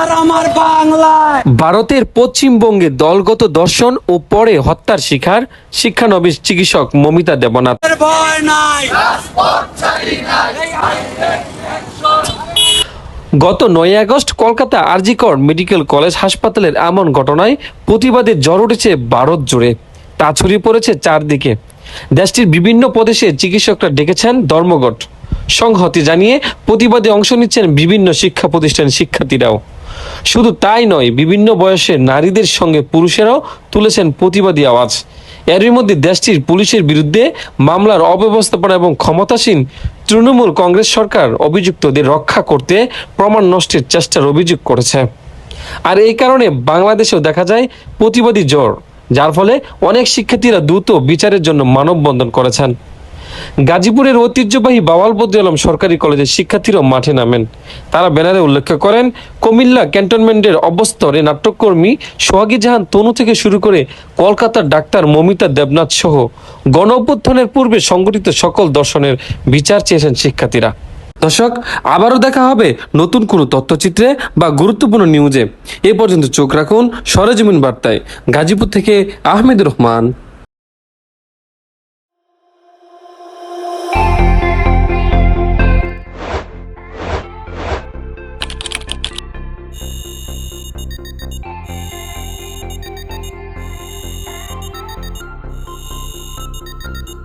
আর আমার বাংলায়। ভারতের পশ্চিমবঙ্গে দলগত দর্শন ও পরে হত্যার শিকার শিক্ষানবিশ চিকিৎসক মমিতা দেবনাথ। ভয় নাই। গত নয় আগস্ট কলকাতা আরজিকর মেডিকেল কলেজ হাসপাতালের এমন ঘটনায় প্রতিবাদে জ্বর উঠেছে ভারত জুড়ে। তা ছড়িয়ে পড়েছে চারদিকে। দেশটির বিভিন্ন প্রদেশে চিকিৎসকরা ডেকেছেন ধর্মঘট। সংহতি জানিয়ে প্রতিবাদে অংশ নিচ্ছেন বিভিন্ন শিক্ষা প্রতিষ্ঠানের শিক্ষার্থীরাও। শুধু তাই নয়, বিভিন্ন বয়সের নারীদের সঙ্গে পুরুষেরাও তুলেছেন প্রতিবাদী আওয়াজ। এরই মধ্যে দেশটির পুলিশের বিরুদ্ধে মামলার অব্যবস্থাপনা এবং ক্ষমতাসীন তৃণমূল কংগ্রেস সরকার অভিযুক্তদের রক্ষা করতে প্রমাণ নষ্টের চেষ্টার অভিযোগ করেছে। আর এই কারণে বাংলাদেশেও দেখা যায় প্রতিবাদী জ্বর যার ফলে অনেক শিক্ষার্থীরা দ্রুত বিচারের জন্য মানববন্ধন করেছেন। গাজীপুরের ঐতিহ্যবাহী বাওয়াল আলম সরকারি কলেজের শিক্ষার্থীরাও মাঠে নামেন। তারা ব্যানারে উল্লেখ করেন, কুমিল্লা ক্যান্টনমেন্টের অবস্তরে নাট্যকর্মী সোহাগী জাহান তনু থেকে শুরু করে কলকাতার ডাক্তার মমিতা দেবনাথ সহ গণ অভ্যুত্থানের পূর্বে সংগঠিত সকল দর্শনের বিচার চেয়েছেন শিক্ষার্থীরা। দর্শক, আবারও দেখা হবে নতুন কোনো তথ্যচিত্রে বা গুরুত্বপূর্ণ নিউজে। এ পর্যন্ত চোখ রাখুন সরেজমিন বার্তায়। গাজীপুর থেকে আহমেদ রহমান। Música